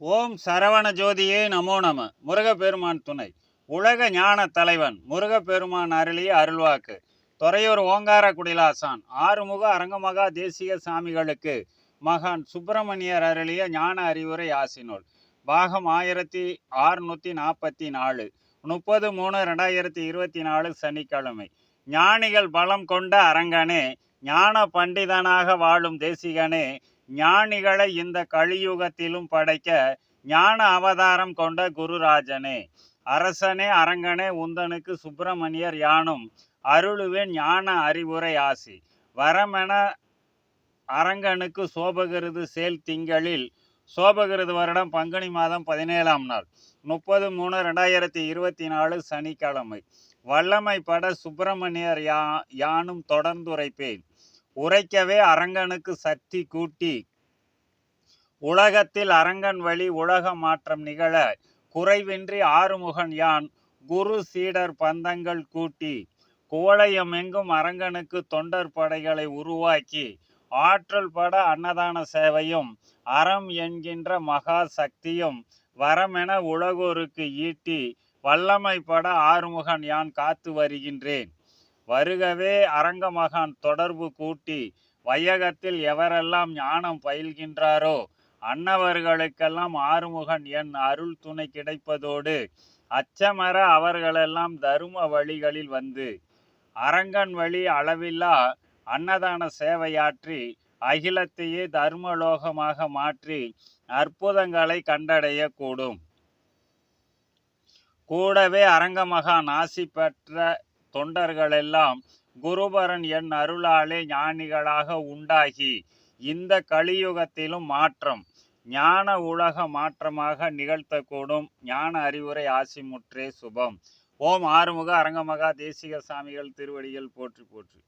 ஓம் சரவண ஜோதியே நமோ நம. முருகப்பெருமான் துணை. உலக ஞான தலைவன் முருகப்பெருமான் அருளிய அருள்வாக்கு. துறையூர் ஓங்கார குடிலாசான் ஆறுமுக அரங்கமகா தேசிய சாமிகளுக்கு மகான் சுப்பிரமணியர் அருளிய ஞான அறிவுரை ஆசினோல் பாகம் ஆயிரத்தி ஆறுநூற்றி நாற்பத்தி நாலு முப்பது மூணு ரெண்டாயிரத்தி இருபத்தி நாலு சனிக்கிழமை. ஞானிகள் பலம் கொண்ட அரங்கனே ஞான பண்டிதனாக வாழும் தேசிகனே ஞானிகளை இந்த கலியுகத்திலும் படைக்க ஞான அவதாரம் கொண்ட குருராஜனே. அரசனே அரங்கனே உந்தனுக்கு சுப்பிரமணியர் யானும் அருளுவேன் ஞான அறிவுரை ஆசி. வரமென அரங்கனுக்கு சோபகிருது சேல் திங்களில் சோபகிருது வருடம் பங்குனி மாதம் பதினேழாம் நாள் முப்பது மூணு ரெண்டாயிரத்தி இருபத்தி நாலு சனிக்கிழமை. வல்லமை பட சுப்பிரமணியர் யா யானும் தொடர்ந்துரைப்பேன். உரைக்கவே அரங்கனுக்கு சக்தி கூட்டி உலகத்தில் அரங்கன் வழி உலக மாற்றம் நிகழ குறைவின்றி ஆறுமுகன் யான் குரு சீடர் பந்தங்கள் கூட்டி குவளையமெங்கும் அரங்கனுக்கு தொண்டர் படைகளை உருவாக்கி ஆற்றல் பட அன்னதான சேவையும் அறம் என்கின்ற மகா சக்தியும் வரமென உலகோருக்கு ஈட்டி வல்லமை பட ஆறுமுகன் யான் காத்து வருகின்றேன். வருகவே அரங்கமகான் தொடர்பு கூட்டி வையகத்தில் எவரெல்லாம் ஞானம் பயில்கின்றாரோ அன்னவர்களுக்கெல்லாம் ஆறுமுகன் என் அருள் துணை கிடைப்பதோடு அச்சமர அவர்களெல்லாம் தரும வழிகளில் வந்து அரங்கன் வழி அளவில்லா அன்னதான சேவையாற்றி அகிலத்தையே தர்மலோகமாக மாற்றி அற்புதங்களை கண்டடைய கூடும் கூடவே அரங்கமகான் ஆசி பெற்ற தொண்டர்களெல்லாம் குருபரன் என் அருளாலே ஞானிகளாக உண்டாகி இந்த கலியுகத்திலும் மாற்றம் ஞான உலக மாற்றமாக நிகழ்த்தக்கூடும். ஞான அறிவுரை ஆசிமுற்றே சுபம். ஓம் ஆறுமுக அரங்கமகா தேசிக சாமிகள் திருவடிகள் போற்றி போற்றி.